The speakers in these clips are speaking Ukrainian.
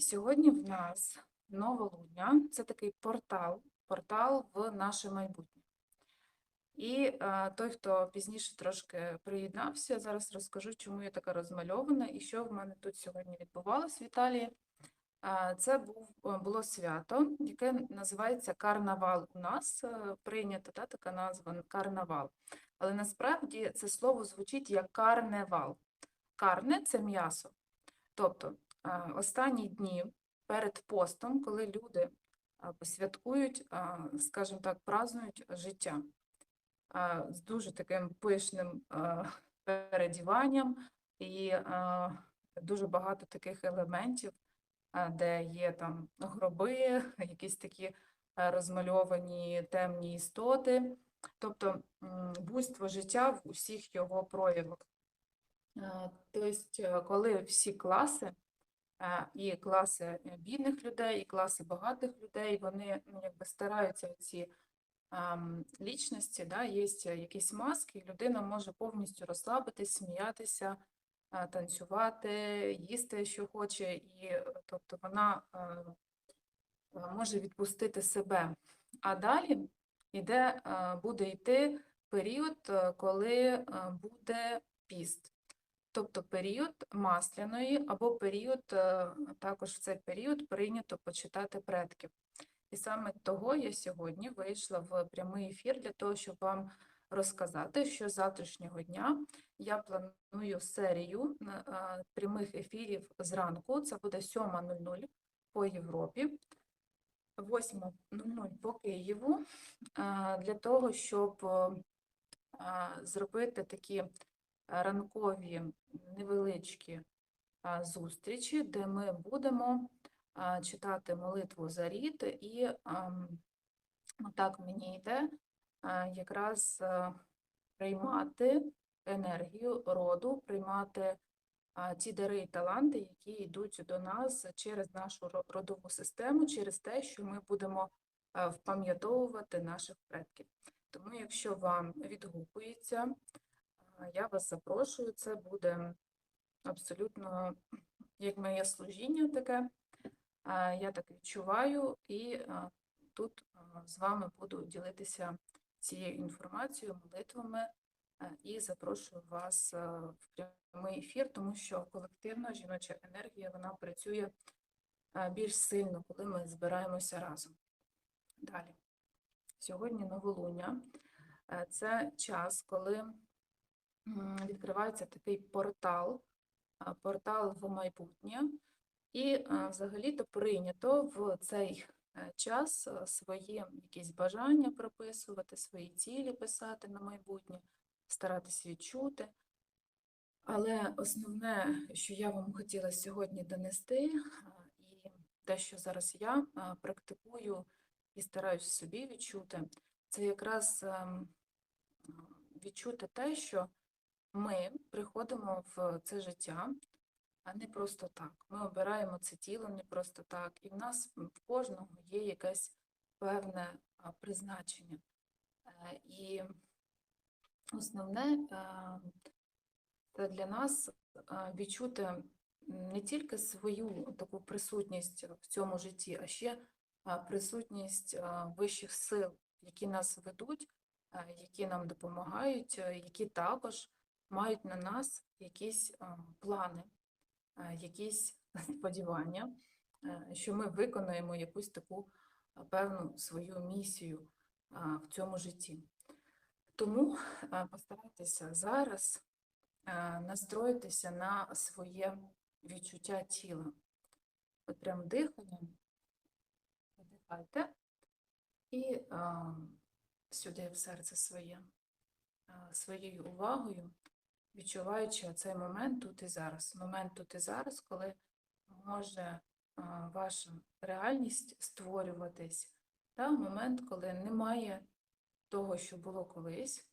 Сьогодні в нас новолуння, це такий портал, портал в наше майбутнє. І е, той, хто пізніше трошки приєднався, зараз розкажу, чому я така розмальована і що в мене тут сьогодні відбувалось в Італії. Е, Це був, е, було свято, яке називається карнавал у нас. Прийнята та, така назва карнавал. Але насправді це слово звучить як карневал. Карне це м'ясо. Тобто а, останні дні перед постом, коли люди а, святкують, скажімо так, празднують життя з дуже таким пишним передіванням і дуже багато таких елементів, де є там гроби, якісь такі розмальовані темні істоти, тобто буйство життя в усіх його проявах. Тобто, коли всі класи, е, і класи е, бідних людей, і класи багатих людей, вони ну, якби стараються ці лічності, да, є якісь маски, і людина може повністю розслабитись, сміятися, е, танцювати, їсти, що хоче, і е, тобто вона е, е, може відпустити себе. А далі іде, е, буде йти період, е, коли е, буде піст. Тобто період масляної або період, е, також в цей період прийнято почитати предків. І саме того я сьогодні вийшла в прямий ефір для того, щоб вам розказати, що з завтрашнього дня я планую серію е, прямих ефірів зранку. Це буде 7.00 по Європі, 8.00 по Києву, е, для того, щоб е, е, зробити такі ранкові невеличкі зустрічі, де ми будемо читати молитву за рід, і так мені йде якраз приймати енергію роду, приймати ті дари і таланти, які йдуть до нас через нашу родову систему, через те, що ми будемо впам'ятовувати наших предків. Тому, якщо вам відгукується, Я вас запрошую, це буде абсолютно як моє служіння таке. Я так відчуваю, і тут з вами буду ділитися цією інформацією, молитвами і запрошую вас в прямий ефір, тому що колективна жіноча енергія вона працює більш сильно, коли ми збираємося разом. Далі. Сьогодні новолуння. Це час, коли відкривається такий портал, портал в майбутнє. І взагалі-то прийнято в цей е, час е, свої якісь бажання прописувати, свої цілі писати на майбутнє, старатись відчути. Але основне, що я вам хотіла сьогодні донести, і те, що зараз я практикую і стараюсь собі відчути, це якраз ем, відчути те, що ми приходимо в це життя, а не просто так. Ми обираємо це тіло не просто так. І в нас в кожного є якесь певне призначення. Е, І основне е, це для нас е, відчути не тільки свою таку присутність в цьому житті, а ще присутність вищих сил, які нас ведуть, які нам допомагають, які також мають на нас якісь плани, якісь сподівання, е, що ми виконаємо якусь таку певну свою місію в цьому житті. Тому постарайтеся зараз настроїтися на своє відчуття тіла. От прям диханням Видихайте і а, сюди в серце своє, своєю увагою, відчуваючи цей момент тут і зараз. Момент тут і зараз, коли може ваша реальність створюватись. Та, момент, коли немає того, що було колись,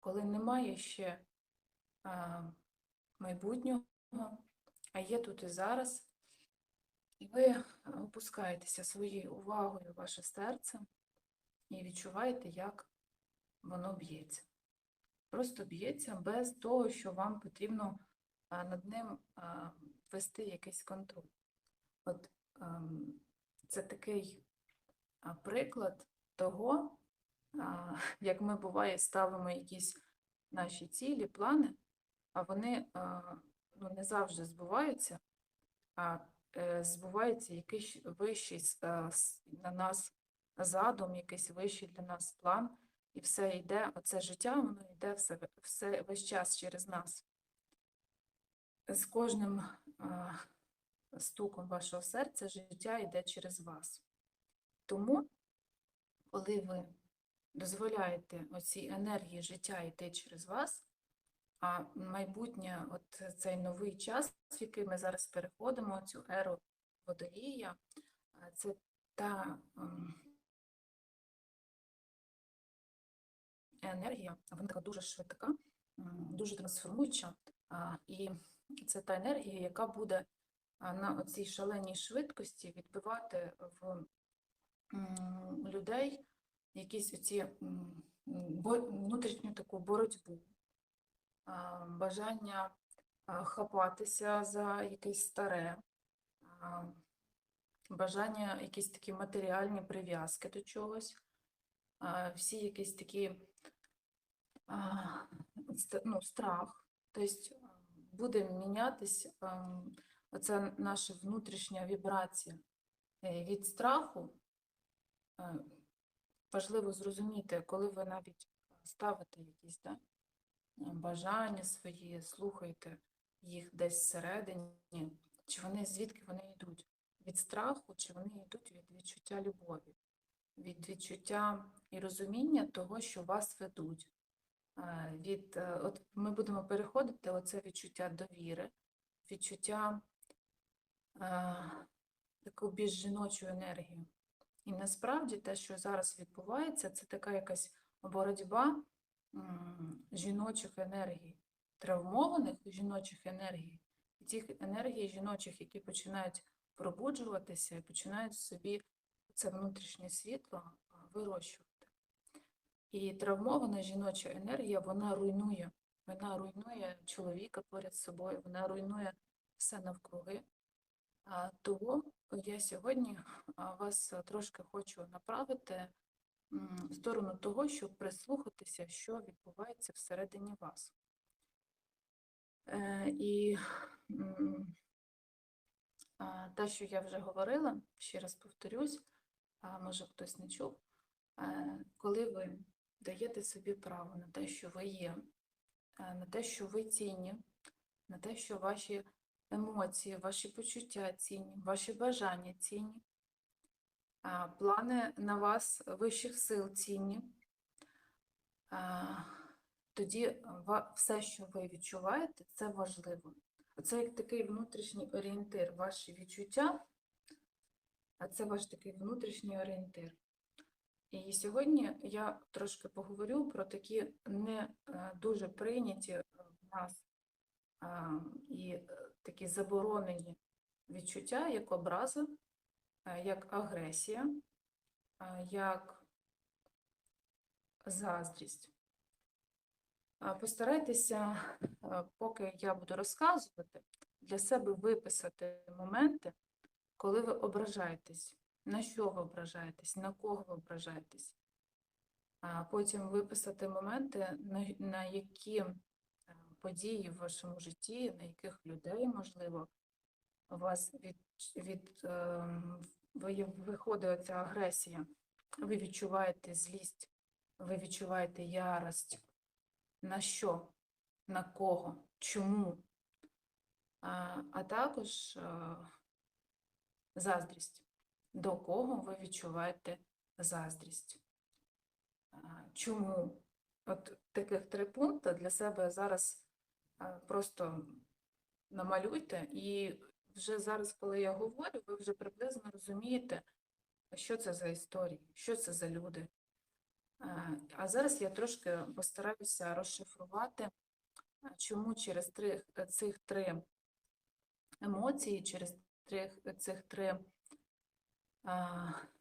коли немає ще майбутнього, а є тут і зараз. І ви опускаєтеся своєю увагою ваше серце і відчуваєте, як воно б'ється. Просто б'ється без того, що вам потрібно над ним вести якийсь контроль. От ем, це такий приклад того, як ми буває ставимо якісь наші цілі, плани, а вони ну, не завжди збуваються, а е, збувається якийсь вищий на нас задум, якийсь вищий для нас план, і все йде, оце життя, воно йде все, все весь час через нас. З кожним а, стуком вашого серця життя йде через вас. Тому, коли ви дозволяєте оцій енергії життя йти через вас, а майбутнє, от цей новий час, в який ми зараз переходимо, цю еру водолія, це та енергія, вона така дуже швидка, дуже трансформуюча, і це та енергія, яка буде на цій шаленій швидкості відбивати в людей якісь оці внутрішню таку боротьбу, бажання хапатися за якесь старе, бажання якісь такі матеріальні прив'язки до чогось, всі якісь такі ну, страх. Тобто буде мінятись ем, оця наша внутрішня вібрація Е, від страху. е, Важливо зрозуміти, коли ви навіть ставите якісь да, е, бажання свої, слухаєте їх десь всередині, чи вони звідки вони йдуть? Від страху, чи вони йдуть від відчуття любові, від відчуття і розуміння того, що вас ведуть. Е, Від, е, от ми будемо переходити оце відчуття довіри, відчуття е, таку більш жіночу енергію. І насправді те, що зараз відбувається, це така якась боротьба жіночих енергій, травмованих жіночих енергій, і тих енергій жіночих, які починають пробуджуватися і починають собі це внутрішнє світло вирощувати. І травмована жіноча енергія, вона руйнує. Вона руйнує чоловіка поряд з собою, вона руйнує все навкруги. Того я сьогодні вас трошки хочу направити в сторону того, щоб прислухатися, що відбувається всередині вас. Е, І те, що я вже говорила, ще раз повторюсь, а може хтось не чув, е, коли ви даєте собі право на те, що ви є, е, на те, що ви цінні, на те, що ваші емоції, ваші почуття цінні, ваші бажання цінні, плани на вас вищих сил цінні, тоді все, що ви відчуваєте, це важливо. Це як такий внутрішній орієнтир, ваші відчуття, а це ваш такий внутрішній орієнтир. І сьогодні я трошки поговорю про такі не е, дуже прийняті е, в нас і е, такі заборонені відчуття, як образа, е, як агресія, е, як заздрість. Постарайтеся, е, поки я буду розказувати, для себе виписати моменти, коли ви ображаєтесь, на що ви ображаєтесь, на кого ви ображаєтесь. А потім виписати моменти, на, які е, події в вашому житті, на яких людей, можливо, у вас від, від ем, ви- виходить ця агресія, ви відчуваєте злість, ви відчуваєте ярость. На що, на кого, чому? А, а також е, заздрість. До кого ви відчуваєте заздрість? Чому? От таких три пункти для себе зараз просто намалюйте, і вже зараз, коли я говорю, ви вже приблизно розумієте, що це за історії, що це за люди. А, зараз я трошки постараюся розшифрувати, чому через три, цих три емоції, через цих три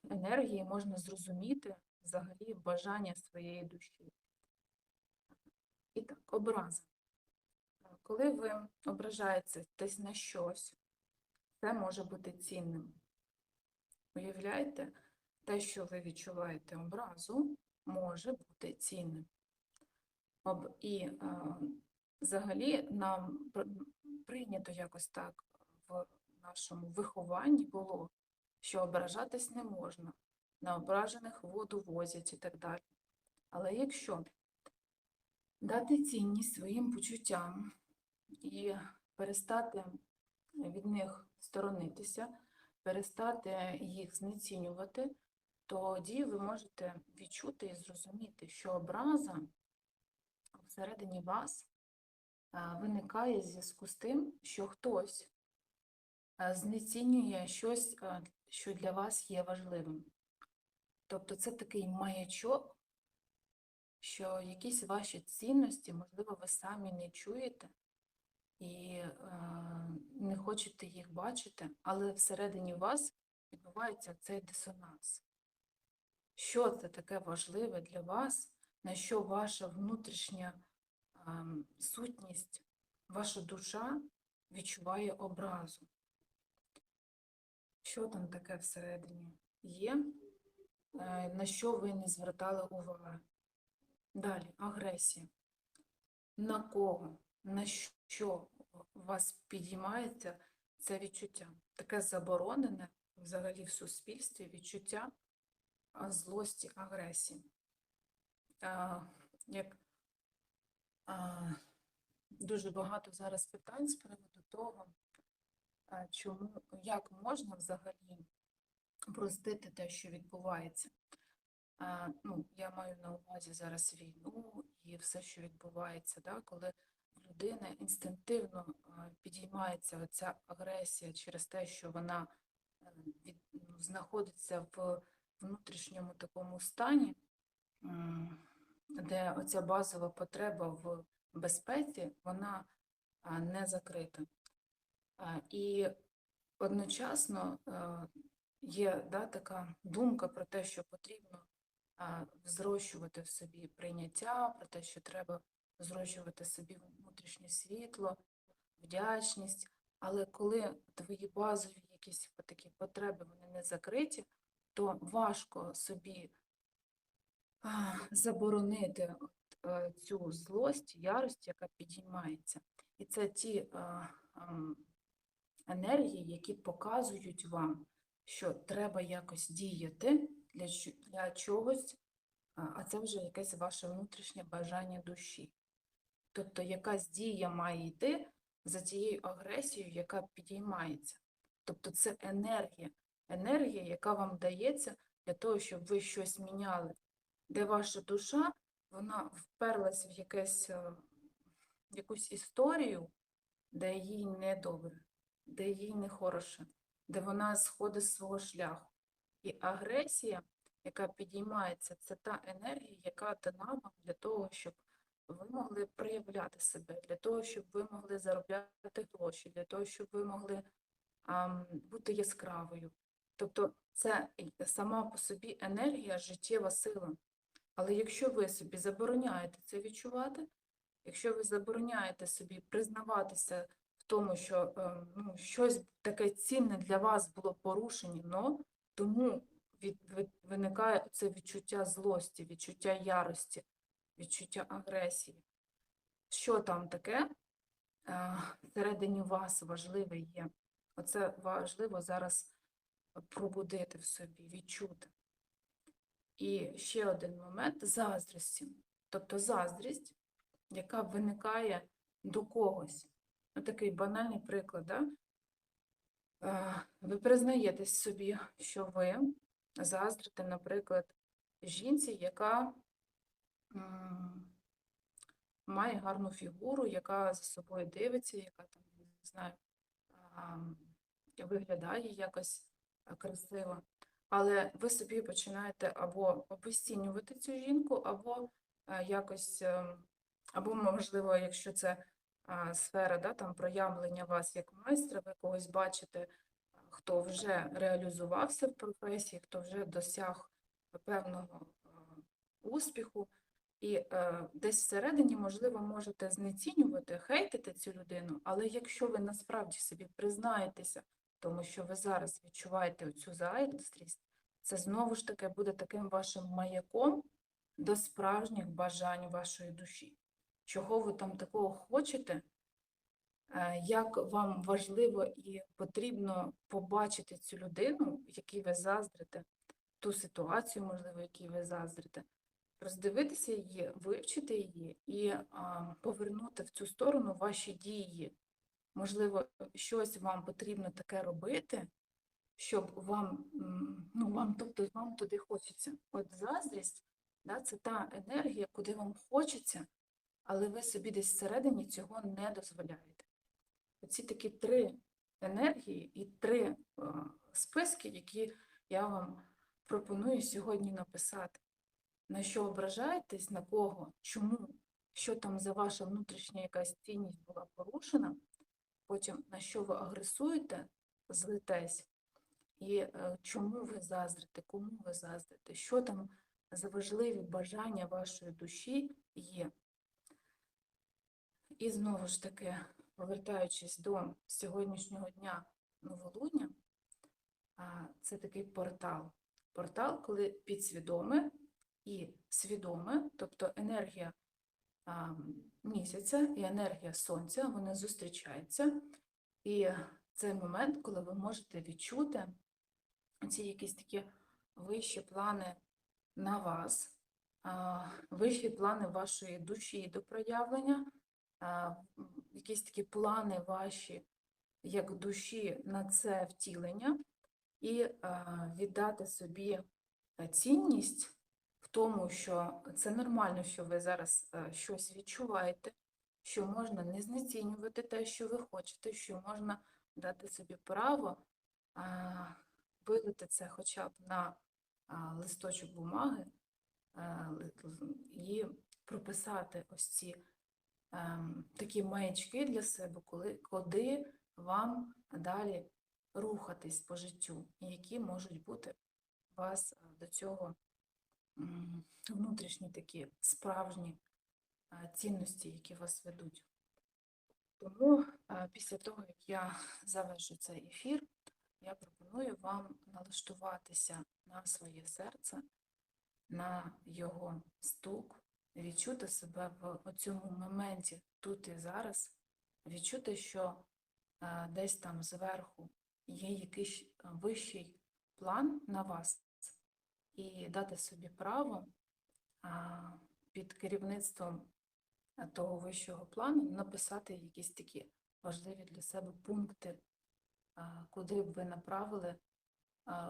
енергії можна зрозуміти взагалі бажання своєї душі. І так, образа. Коли ви ображаєтесь на щось, це може бути цінним. Уявляєте, те, що ви відчуваєте образу, може бути цінним. І взагалі нам прийнято якось так в нашому вихованні було, що ображатись не можна, на ображених воду возять і так далі. Але якщо дати цінність своїм почуттям і перестати від них сторонитися, перестати їх знецінювати, тоді ви можете відчути і зрозуміти, що образа всередині вас виникає в зв'язку з тим, що хтось знецінює щось, що для вас є важливим. Тобто це такий маячок, що якісь ваші цінності, можливо, ви самі не чуєте і е, не хочете їх бачити, але всередині вас відбувається цей дисонанс. Що це таке важливе для вас, на що ваша внутрішня ем, сутність, ваша душа відчуває образу? Що там таке всередині є, е, на що ви не звертали уваги? Далі, агресія. На кого, на що вас підіймається це відчуття? Таке заборонене взагалі в суспільстві відчуття злості, агресії. А, Як а, дуже багато зараз питань з приводу того, чому, як можна взагалі простити те, що відбувається. Ну, я маю на увазі зараз війну і все, що відбувається, да, коли в людини інстинктивно підіймається оця агресія через те, що вона е, від, ну, знаходиться в внутрішньому такому стані, де оця базова потреба в безпеці, вона не закрита. І одночасно е, є да, така думка про те, що потрібно зрощувати в собі прийняття, про те, що треба зрощувати собі внутрішнє світло, вдячність. Але коли твої базові якісь такі потреби вони не закриті, то важко собі заборонити е, цю злость, ярость, яка підіймається. І це ті а, ам, енергії, які показують вам, що треба якось діяти для, для чогось, а це вже якесь ваше внутрішнє бажання душі. Тобто якась дія має йти за тією агресією, яка підіймається. Тобто це енергія, енергія, яка вам дається для того, щоб ви щось міняли, де ваша душа, вона вперлась в якесь, е, якусь історію, де їй недобре, де їй не хороше, де вона сходить з свого шляху. І агресія, яка підіймається, це та енергія, яка дана вам для того, щоб ви могли проявляти себе, для того, щоб ви могли заробляти гроші, для того, щоб ви могли ам, бути яскравою. Тобто це сама по собі енергія, життєва сила. Але якщо ви собі забороняєте це відчувати, якщо ви забороняєте собі признаватися тому, що е, ну, щось таке цінне для вас було порушено, тому від, від- виникає це відчуття злості, відчуття ярості, відчуття агресії. Що там таке е, всередині вас важливе є? Оце важливо зараз пробудити в собі, відчути. І ще один момент заздрості. Тобто заздрість, яка виникає до когось. Ну, такий банальний приклад. Да? Е, Ви признаєтесь собі, що ви заздрите, наприклад, жінці, яка має гарну фігуру, яка за собою дивиться, яка там, не знаю, виглядає якось красиво. Але ви собі починаєте або обесцінювати цю жінку, або якось, ем, або, можливо, якщо це сфера да, там, проявлення вас як майстра, ви когось бачите, хто вже реалізувався в професії, хто вже досяг певного успіху, і е, десь всередині, можливо, можете знецінювати, хейтити цю людину, але якщо ви насправді собі признаєтеся тому що ви зараз відчуваєте цю зайстрість, це знову ж таки буде таким вашим маяком до справжніх бажань вашої душі. Чого ви там такого хочете, е, як вам важливо і потрібно побачити цю людину, якій ви заздрите, ту ситуацію, можливо, якій ви заздрите, роздивитися її, вивчити її і повернути в цю сторону ваші дії. Можливо, щось вам потрібно таке робити, щоб вам, ну, вам, тобто вам туди хочеться. От заздрість, да, це та енергія, куди вам хочеться, але ви собі десь всередині цього не дозволяєте. Оці такі три енергії і три е, списки, які я вам пропоную сьогодні написати. На що ображаєтесь, на кого, чому, що там за ваша внутрішня якась цінність була порушена, потім на що ви агресуєте, злитесь, і е, чому ви заздрите, кому ви заздрите, що там за важливі бажання вашої душі є. І знову ж таки, повертаючись до сьогоднішнього дня новолуння, це такий портал. Портал, коли підсвідоме і свідоме, тобто енергія місяця і енергія сонця, вони зустрічаються. І це момент, коли ви можете відчути ці якісь такі вищі плани на вас, вищі плани вашої душі до проявлення, якісь такі плани ваші як душі на це втілення, і віддати собі е, цінність в тому, що це нормально, що ви зараз е, щось відчуваєте, що можна не знецінювати те, що ви хочете, що можна дати собі право а, вилити це хоча б на листочок бумаги л- і прописати ось ці такі маячки для себе, коли, куди вам далі рухатись по життю, і які можуть бути у вас е, до цього внутрішні такі справжні е, цінності, які вас ведуть. Тому е, після того, як я завершу цей ефір, я пропоную вам налаштуватися на своє серце, на його стук, відчути себе в цьому моменті тут і зараз, відчути, що е, десь там зверху є якийсь е, вищий план на вас, і дати собі право під керівництвом е, того вищого плану написати якісь такі важливі для себе пункти, куди б ви направили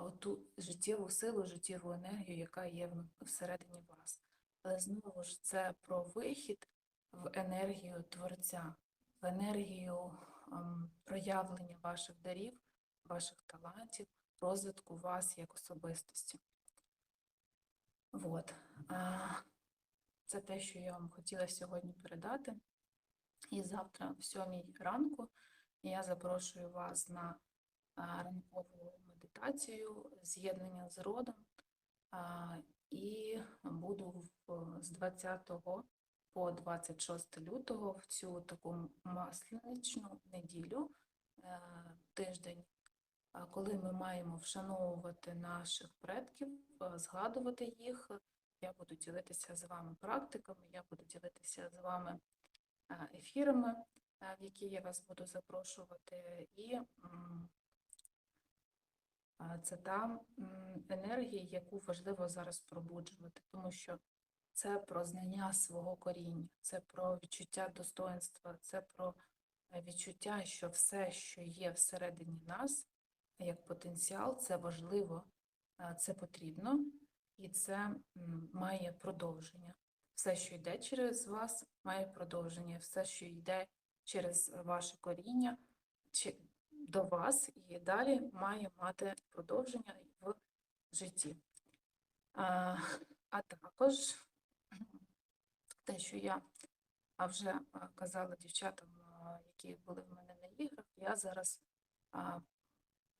оту життєву силу, життєву енергію, яка є всередині вас. Але знову ж це про вихід в енергію Творця, в енергію ем, проявлення ваших дарів, ваших талантів, розвитку вас як особистості. Вот. А, Це те, що я вам хотіла сьогодні передати. І завтра, в сьомій ранку, я запрошую вас на ранкову медитацію, з'єднання з родом. І буду з 20 по 26 лютого в цю таку масленичну неділю, е, тиждень, коли ми маємо вшановувати наших предків, е, згадувати їх. Я буду ділитися з вами практиками, я буду ділитися з вами е, ефірами, е, в які я вас буду запрошувати. І це та енергія, яку важливо зараз пробуджувати, тому що це про знання свого коріння, це про відчуття достоинства, це про е, відчуття, що все, що є всередині нас, як потенціал, це важливо, е, це потрібно і це має продовження. Все, що йде через вас, має продовження. Все, що йде через ваше коріння до вас, і далі має мати продовження в житті. А, а також те, що я вже казала дівчатам, які були в мене на іграх, я зараз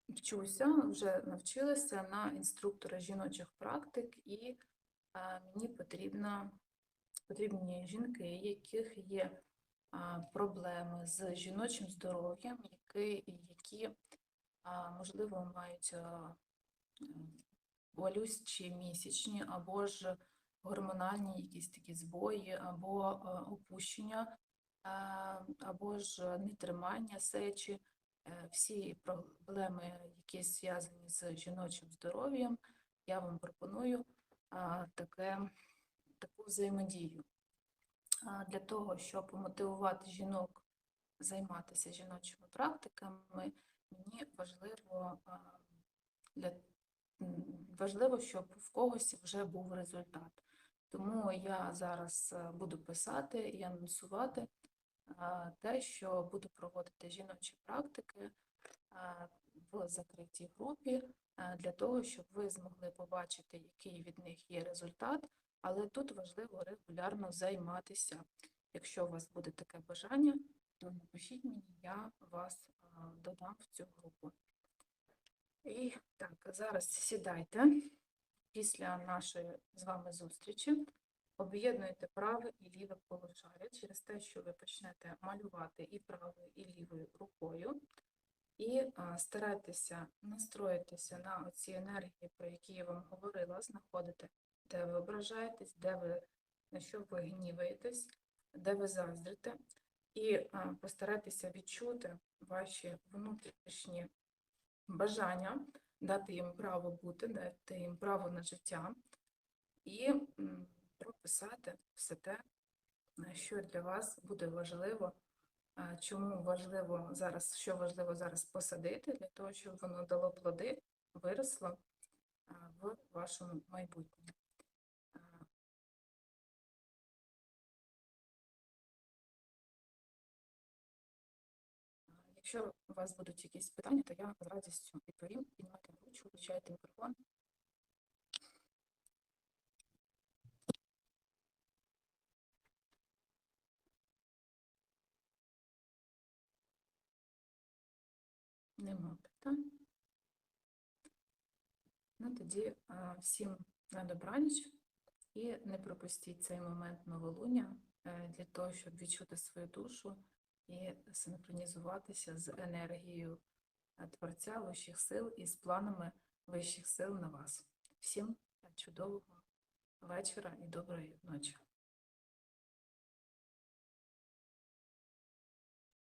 вчуся, вже навчилася на інструктора жіночих практик, і мені потрібно, потрібні жінки, яких є проблеми з жіночим здоров'ям, які, які можливо, мають болючі місячні або ж гормональні якісь такі збої, або опущення, або ж нетримання сечі. Е, Всі проблеми, які зв'язані з жіночим здоров'ям, я вам пропоную таке, таку взаємодію. Для того, щоб мотивувати жінок займатися жіночими практиками, мені важливо, для, важливо, щоб в когось вже був результат. Тому я зараз е, буду писати і анонсувати те, що буду проводити жіночі практики в закритій групі для того, щоб ви змогли побачити, який від них є результат, але тут важливо регулярно займатися. Якщо у вас буде таке бажання, то напишіть мені, я вас додам в цю групу. І так, зараз сідайте після нашої з вами зустрічі. Об'єднуйте праве і ліве полушаря через те, що ви почнете малювати і правою, і лівою рукою. І старайтеся настроїтися на оці енергії, про які я вам говорила, знаходити, де ви ображаєтесь, де ви, на що ви гніваєтесь, де ви заздрите. І а, постарайтеся відчути ваші внутрішні бажання, дати їм право бути, дати їм право на життя і прописати все те, е, що для вас буде важливо, е, чому важливо зараз, що важливо зараз посадити, для того, щоб воно дало плоди, виросло е, в вашому майбутньому. Якщо у вас будуть якісь питання, то я з радістю відповім. Піднімайте ручку, включайте мікрофон. Нема питань. Ну, тоді а, всім на добраніч і не пропустіть цей момент новолуння е, для того, щоб відчути свою душу і синхронізуватися з енергією е, Творця вищих сил і з планами вищих сил на вас. Всім чудового вечора і доброї ночі.